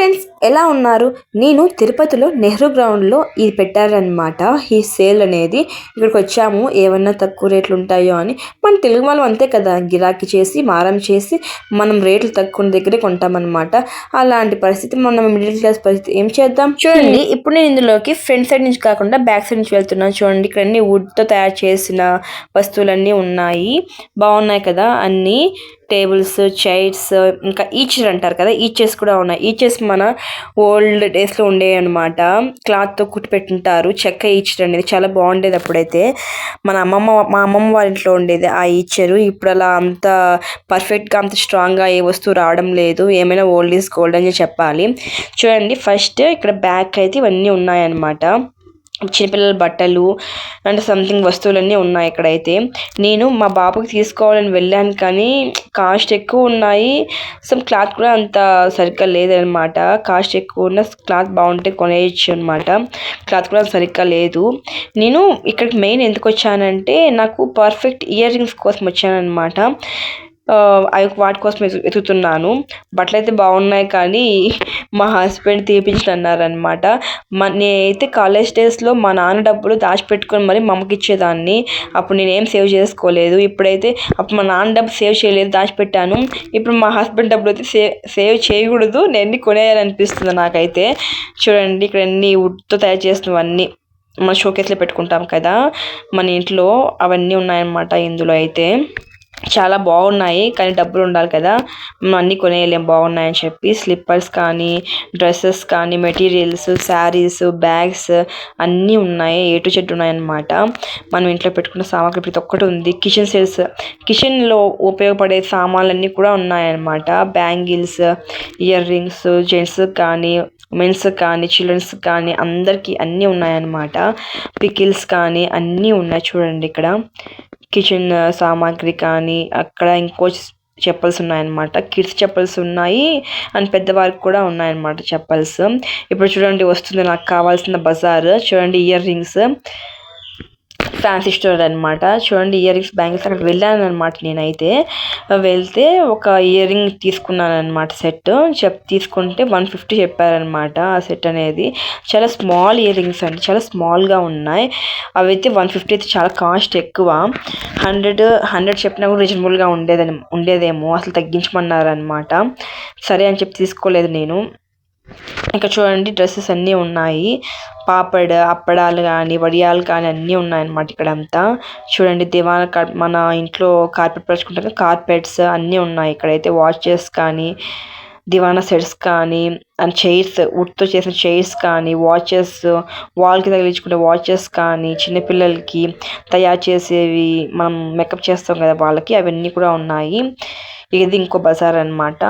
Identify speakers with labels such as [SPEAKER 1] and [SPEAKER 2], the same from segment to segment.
[SPEAKER 1] friends ఎలా ఉన్నారు? నేను తిరుపతిలో నెహ్రూ గ్రౌండ్లో ఇది పెట్టారనమాట ఈ సేల్ అనేది ఇక్కడికి వచ్చాము ఏమన్నా తక్కువ రేట్లు ఉంటాయో అని. మన తెలుగు వాళ్ళం అంతే కదా. గిరాకీ చేసి మారం చేసి మనం రేట్లు తక్కువ దగ్గరే కొంటామన్నమాట. అలాంటి పరిస్థితి మనం మిడిల్ క్లాస్ పరిస్థితి. ఏం చేద్దాం? చూడండి ఇప్పుడు నేను ఇందులోకి ఫ్రంట్ సైడ్ నుంచి కాకుండా బ్యాక్ సైడ్ నుంచి వెళ్తున్నాను. చూడండి ఇక్కడ అన్ని వుడ్తో తయారు చేసిన వస్తువులన్నీ ఉన్నాయి. బాగున్నాయి కదా అన్నీ. టేబుల్స్ చైర్స్ ఇంకా ఈచర్ అంటారు కదా ఈచెస్ కూడా ఉన్నాయి. ఈచెస్ మన ఓల్డ్ డేస్లో ఉండేవి అనమాట క్లాత్తో కుట్టి పెట్టుంటారు చెక్క ఈచర్ అనేది చాలా బాగుండేది అప్పుడైతే. మన అమ్మమ్మ మా అమ్మమ్మ వాళ్ళ ఇంట్లో ఉండేది ఆ ఈచరు. ఇప్పుడు అలా అంత పర్ఫెక్ట్గా అంత స్ట్రాంగ్గా ఏ వస్తువు రావడం లేదు. ఏమైనా ఓల్డ్ ఈజ్ గోల్డ్ అని చెప్పాలి. చూడండి ఫస్ట్ ఇక్కడ బ్యాక్ అయితే ఇవన్నీ ఉన్నాయన్నమాట. చిన్నపిల్లల బట్టలు అండ్ సంథింగ్ వస్తువులన్నీ ఉన్నాయి ఇక్కడైతే. నేను మా బాబుకి తీసుకోవాలని వెళ్ళాను కానీ కాస్ట్ ఎక్కువ ఉన్నాయి. సమ్ క్లాత్ కూడా అంత సరిగ్గా లేదనమాట కాస్ట్ ఎక్కువ ఉన్న క్లాత్ బాగుంటే కొనేయచ్చు అనమాట క్లాత్ కూడా సరిగ్గా లేదు. నేను ఇక్కడికి మెయిన్ ఎందుకు వచ్చానంటే నాకు పర్ఫెక్ట్ ఇయర్ రింగ్స్ కోసం వచ్చానమాట వాటి కోసం వెతుకుతున్నాను బట్టలు అయితే బాగున్నాయి కానీ మా హస్బెండ్ తీపించను అన్నారనమాట నేనైతే కాలేజ్ డేస్లో మా నాన్న డబ్బులు దాచిపెట్టుకొని మరి మా అమ్మకి ఇచ్చేదాన్ని అప్పుడు నేనేం సేవ్ చేసుకోలేదు. ఇప్పుడైతే అప్పుడు మా నాన్న డబ్బు సేవ్ చేయలేదు దాచిపెట్టాను. ఇప్పుడు మా హస్బెండ్ డబ్బులు అయితే సేవ్ సేవ్ చేయకూడదు. నేను కొనేయాలనిపిస్తుంది నాకైతే. చూడండి ఇక్కడ అన్ని వుడ్తో తయారు చేసినవన్నీ మన షోకేస్లో పెట్టుకుంటాం కదా మన ఇంట్లో అవన్నీ ఉన్నాయన్నమాట ఇందులో అయితే. చాలా బాగున్నాయి కానీ డబ్బులు ఉండాలి కదా. మనం అన్నీ కొనేయలేం బాగున్నాయని చెప్పి. స్లిప్పర్స్ కానీ డ్రెస్సెస్ కానీ మెటీరియల్స్ శారీస్ బ్యాగ్స్ అన్నీ ఉన్నాయి. ఏ టు చెట్టు ఉన్నాయన్నమాట. మనం ఇంట్లో పెట్టుకున్న సామాగ్రి ప్రతి ఒక్కటి ఉంది. కిచెన్ సెల్స్ కిచెన్లో ఉపయోగపడే సామాన్లన్నీ కూడా ఉన్నాయన్నమాట. బ్యాంగిల్స్ ఇయర్ రింగ్స్ జెంట్స్ కానీ మెన్స్ కానీ చిల్డ్రన్స్ కానీ అందరికీ అన్నీ ఉన్నాయన్నమాట. పికిల్స్ కానీ అన్నీ ఉన్నాయి చూడండి ఇక్కడ. కిచెన్ uh, సామాగ్రి కానీ అక్కడ ఇంకో చెప్పల్స్ ఉన్నాయన్నమాట. కిడ్స్ చెప్పల్స్ ఉన్నాయి అండ్ పెద్దవారికి కూడా ఉన్నాయన్నమాట చెప్పల్స్. ఇప్పుడు చూడండి వస్తుంది నాకు కావాల్సిన బజార్. చూడండి ఇయర్ రింగ్స్ ఫ్యాన్సీ స్టోర్ అనమాట చూడండి ఇయర్ రింగ్స్ బ్యాంగిల్స్ అక్కడికి వెళ్ళాను అనమాట నేనైతే. వెళ్తే ఒక ఇయర్ రింగ్ తీసుకున్నాను అనమాట సెట్. చెప్ తీసుకుంటే వన్ ఫిఫ్టీ చెప్పారనమాట ఆ సెట్ అనేది. చాలా స్మాల్ ఇయర్ రింగ్స్ అండి చాలా స్మాల్గా ఉన్నాయి. అవి అయితే వన్ ఫిఫ్టీ అయితే చాలా కాస్ట్ ఎక్కువ. హండ్రెడ్ హండ్రెడ్ చెప్పినా కూడా రీజనబుల్గా ఉండేదని ఉండేదేమో అసలు తగ్గించమన్నారనమాట సరే అని చెప్పి తీసుకోలేదు నేను. ఇంకా చూడండి డ్రెస్సెస్ అన్నీ ఉన్నాయి. పాపడ్ అప్పడాలు కానీ వడియాలు కానీ అన్నీ ఉన్నాయన్నమాట ఇక్కడ అంతా చూడండి దివాన మన ఇంట్లో కార్పెట్ పరుచుకుంటాం కార్పెట్స్ అన్నీ ఉన్నాయి. ఇక్కడైతే వాచెస్ కానీ దివానా సెట్స్ కానీ అండ్ చైర్స్ వుడ్తో చేసిన చైర్స్ కానీ వాచెస్ వాల్కి తగిలించుకునే వాచెస్ కానీ చిన్నపిల్లలకి తయారు చేసేవి మనం మేకప్ చేస్తాం కదా వాళ్ళకి అవన్నీ కూడా ఉన్నాయి. ఇది ఇంకో బజార్ అనమాట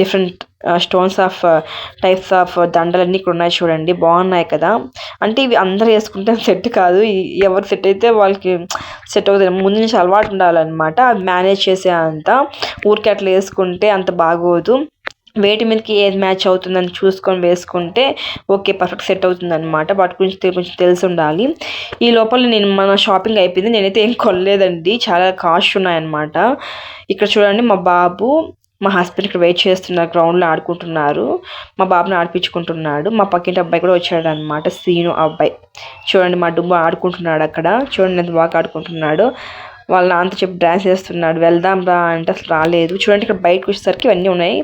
[SPEAKER 1] different stones of types of దండలన్నీ ఇక్కడ ఉన్నాయి చూడండి. బాగున్నాయి కదా. అంటే ఇవి అందరు వేసుకుంటే సెట్ కాదు. ఎవరు సెట్ అయితే వాళ్ళకి సెట్ అవుతుంది. ముందు నుంచి అలవాటు ఉండాలన్నమాట. అది మేనేజ్ చేసే అంత. ఊరికే అట్లా వేసుకుంటే అంత బాగోదు. వేటి మీదకి ఏది మ్యాచ్ అవుతుందని చూసుకొని వేసుకుంటే ఓకే పర్ఫెక్ట్ సెట్ అవుతుంది అనమాట వాటి గురించి కొంచెం తెలిసి ఉండాలి. ఈ లోపల నేను మన షాపింగ్ అయిపోయింది. నేనైతే ఏం కొనలేదండి. చాలా కాస్ట్ ఉన్నాయన్నమాట. ఇక్కడ చూడండి మా బాబు మా హస్బెండ్ ఇక్కడ వెయిట్ చేస్తున్నారు గ్రౌండ్లో ఆడుకుంటున్నారు. మా బాబుని ఆడిపించుకుంటున్నాడు. మా పక్కింటి అబ్బాయి కూడా వచ్చాడు అనమాట సీను అబ్బాయి. చూడండి మా డుబ్బు ఆడుకుంటున్నాడు అక్కడ. చూడండి ఎంత బాగా ఆడుకుంటున్నాడు. వాళ్ళ నాన్నతో చెప్పి డ్యాన్స్ చేస్తున్నాడు. వెళ్దాం రా అంటే అసలు రాలేదు. చూడండి ఇక్కడ బయటకు వచ్చేసరికి ఇవన్నీ ఉన్నాయి.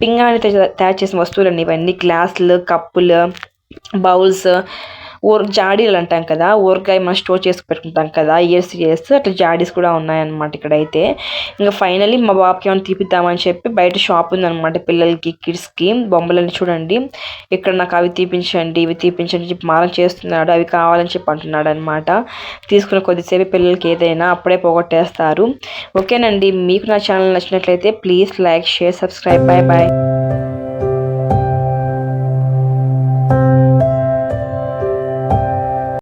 [SPEAKER 1] పింగాణి తయారు చేసిన వస్తువులు ఇవన్నీ. గ్లాసులు కప్పులు బౌల్స్ ఊర జాడీలు అంటాం కదా ఊరగాయ మనం స్టోర్ చేసి పెట్టుకుంటాం కదా ఇయర్స్ ఇయర్స్ అట్లా జాడీస్ కూడా ఉన్నాయన్నమాట ఇక్కడైతే. ఇంకా ఫైనలీ మా బాబుకి ఏమైనా తీపిద్దామని చెప్పి బయట షాప్ ఉందన్నమాట పిల్లలకి కిడ్స్కి. బొమ్మలని చూడండి. ఇక్కడ నాకు అవి తీపించండి ఇవి తీపించండి చెప్పి మారం చేస్తున్నాడు అవి కావాలని చెప్పి అంటున్నాడు అనమాట తీసుకున్న కొద్దిసేపు పిల్లలకి ఏదైనా అప్పుడే పోగొట్టేస్తారు. ఓకేనండి మీకు నా ఛానల్ నచ్చినట్లయితే please like share subscribe. Bye bye